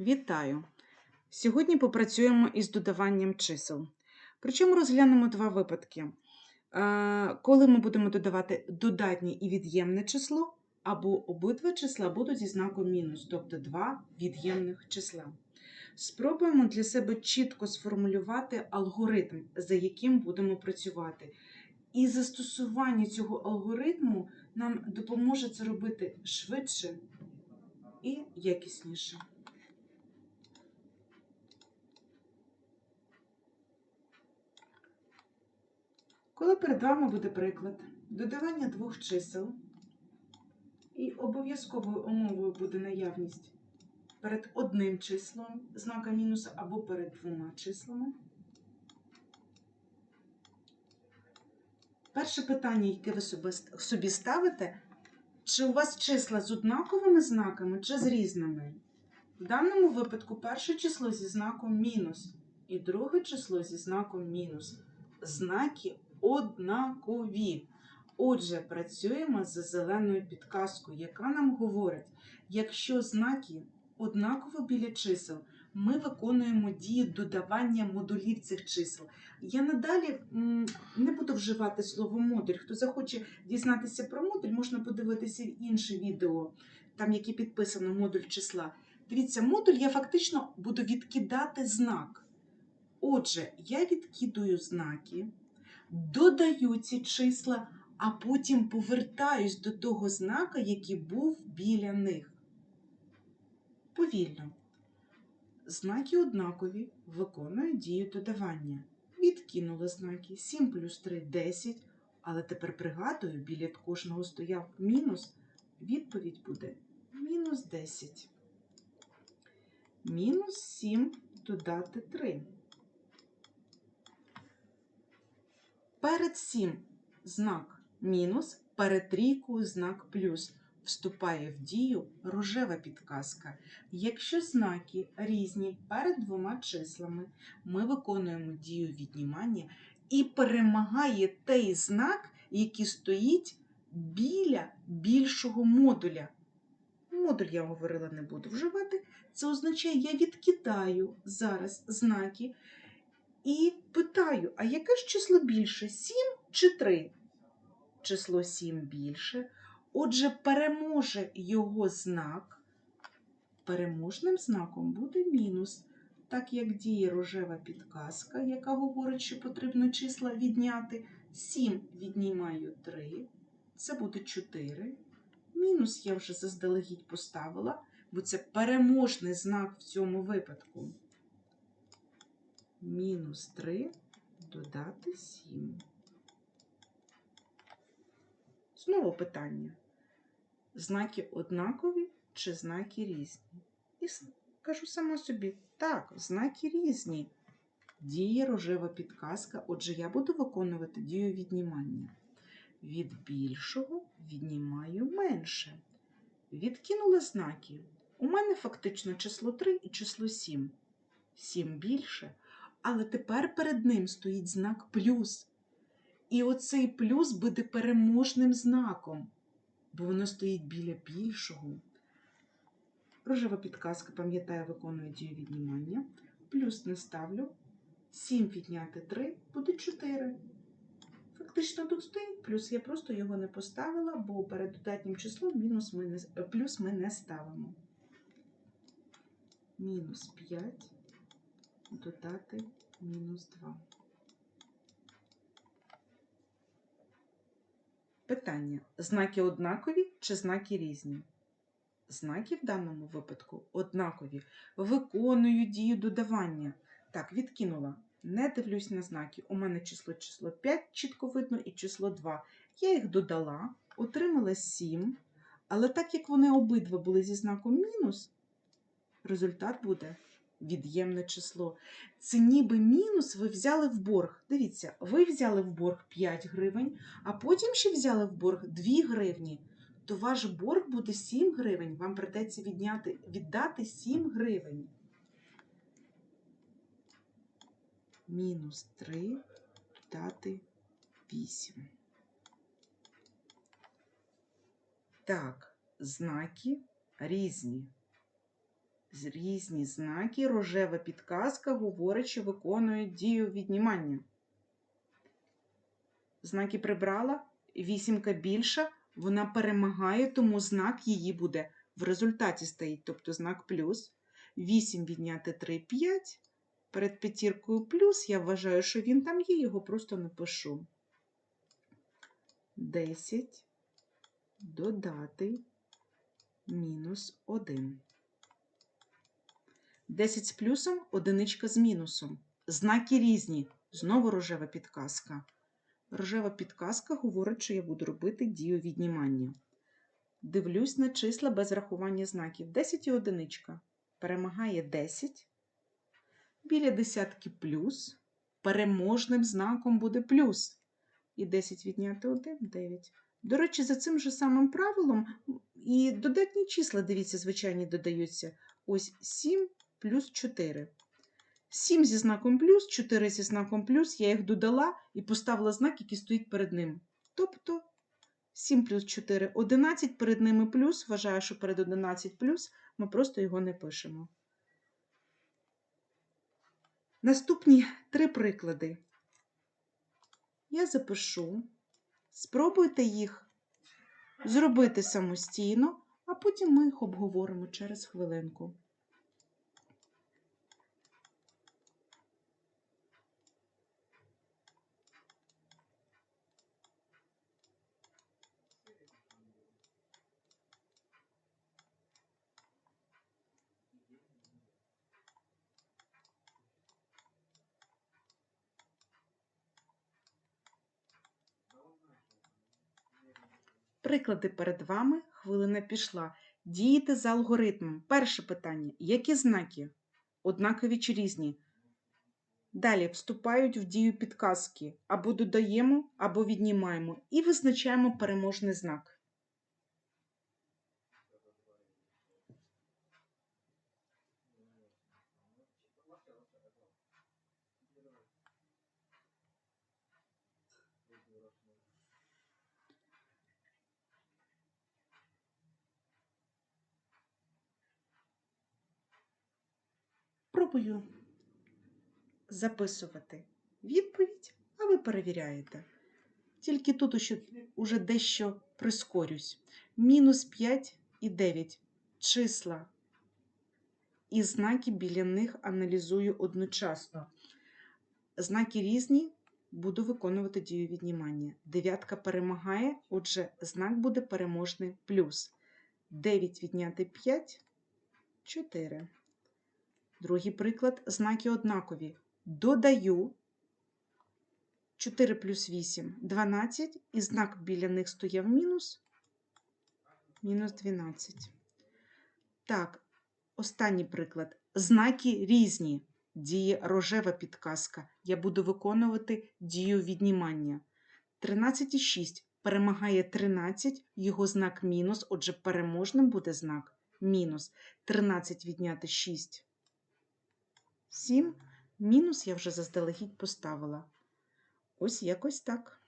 Вітаю! Сьогодні попрацюємо із додаванням чисел. Причому розглянемо два випадки. Е, Коли ми будемо додавати додатнє і від'ємне число, або обидва числа будуть зі знаком мінус, тобто два від'ємних числа. Спробуємо для себе чітко сформулювати алгоритм, за яким будемо працювати. І застосування цього алгоритму нам допоможе це робити швидше і якісніше. Коли перед вами буде приклад додавання двох чисел, і обов'язковою умовою буде наявність перед одним числом знака мінуса або перед двома числами. Перше питання, яке ви собі- ставите, чи у вас числа з однаковими знаками чи з різними? В даному випадку перше число зі знаком мінус і друге число зі знаком мінус. Знаки однакові. Отже, працюємо з зеленою підказкою, яка нам говорить, якщо знаки однаково біля чисел, ми виконуємо дію додавання модулів цих чисел. Я надалі не буду вживати слово модуль. Хто захоче дізнатися про модуль, можна подивитися інше відео, там яке підписано модуль числа. Дивіться, модуль я фактично буду відкидати знак. Отже, я відкидую знаки, додаю ці числа, а потім повертаюсь до того знака, який був біля них. Повільно. Знаки однакові виконують дію додавання. Відкинули знаки 7 плюс 3 10, але тепер пригадую, біля кожного стояв мінус. Відповідь буде мінус 10. Мінус 7 додати 3. Перед 7 знак мінус, перед трійкою знак плюс. Вступає в дію рожева підказка. Якщо знаки різні перед двома числами, ми виконуємо дію віднімання і перемагає той знак, який стоїть біля більшого модуля. Модуль, я говорила, не буду вживати. Це означає, я відкидаю зараз знаки і питаю, а яке ж число більше? 7 чи 3? Число 7 більше. Отже, переможе його знак. Переможним знаком буде мінус, так як діє рожева підказка, яка говорить, що потрібно числа відняти. 7 віднімаю 3, це буде 4. Мінус я вже заздалегідь поставила, бо це переможний знак в цьому випадку. Мінус 3 додати 7. Знову питання. Знаки однакові чи знаки різні? І кажу сама собі, так, знаки різні. Діє рожева підказка, отже, я буду виконувати дію віднімання. Від більшого віднімаю менше. Відкинула знаки. У мене фактично число 3 і число 7. 7 більше, але тепер перед ним стоїть знак плюс. І оцей плюс буде переможним знаком, бо воно стоїть біля більшого. Рожева підказка, пам'ятаю, виконує дію віднімання. Плюс не ставлю. 7 відняти 3 буде 4. Фактично тут стоїть плюс, я просто його не поставила, бо перед додатнім числом мінус ми не, плюс ми не ставимо. Мінус 5 додати мінус 2. Питання: знаки однакові чи знаки різні? Знаки в даному випадку однакові. Виконую дію додавання. Так, відкинула. Не дивлюсь на знаки. У мене число число 5 чітко видно і число 2. Я їх додала, отримала 7. Але так як вони обидва були зі знаком мінус, результат буде від'ємне число. Це ніби мінус ви взяли в борг. Дивіться, ви взяли в борг 5 гривень, а потім ще взяли в борг 2 гривні. То ваш борг буде 7 гривень. Вам придеться відняти, віддати 7 гривень. Мінус 3 дати 8. Так, знаки різні. Різні знаки, рожева підказка говорить, що виконують дію віднімання. Знаки прибрала, вісімка більша, вона перемагає, тому знак її буде в результаті стоїть, тобто знак плюс. 8 відняти 3 5. Перед п'ятіркою плюс, я вважаю, що він там є, його просто напишу. 10 додати мінус 1. 10 з плюсом, одиничка з мінусом. Знаки різні. Знову рожева підказка. Рожева підказка говорить, що я буду робити дію віднімання. Дивлюсь на числа без рахування знаків. 10 і одиничка. Перемагає 10. Біля десятки плюс. Переможним знаком буде плюс. І 10 відняти 1 – 9. До речі, за цим же самим правилом і додатні числа, дивіться, звичайні додаються. Ось 7 плюс 4. 7 зі знаком плюс, 4 зі знаком плюс, я їх додала і поставила знак, який стоїть перед ним. Тобто 7 плюс 4 – 11, перед ними плюс, вважаю, що перед 11 плюс, ми просто його не пишемо. Наступні три приклади. Я запишу. Спробуйте їх зробити самостійно, а потім ми їх обговоримо через хвилинку. Приклади перед вами, хвилина пішла. Діяти за алгоритмом. Перше питання. Які знаки? Однакові чи різні? Далі вступають в дію підказки. Або додаємо, або віднімаємо. І визначаємо переможний знак. Пробую записувати відповідь, а ви перевіряєте. Тільки тут уще- уже дещо прискорюсь. Мінус 5 і 9 числа. І знаки біля них аналізую одночасно. Знаки різні, буду виконувати дію віднімання. Дев'ятка перемагає, отже, знак буде переможний плюс. 9 відняти 5 – 4. Другий приклад знаки однакові. Додаю 4 плюс 8 12, і знак біля них стояв мінус. Мінус 12. Так, останній приклад. Знаки різні. Діє рожева підказка. Я буду виконувати дію віднімання. 13 і 6 перемагає 13, його знак мінус, отже, переможним буде знак мінус. 13 відняти 6 7. Мінус я вже заздалегідь поставила. Ось якось так.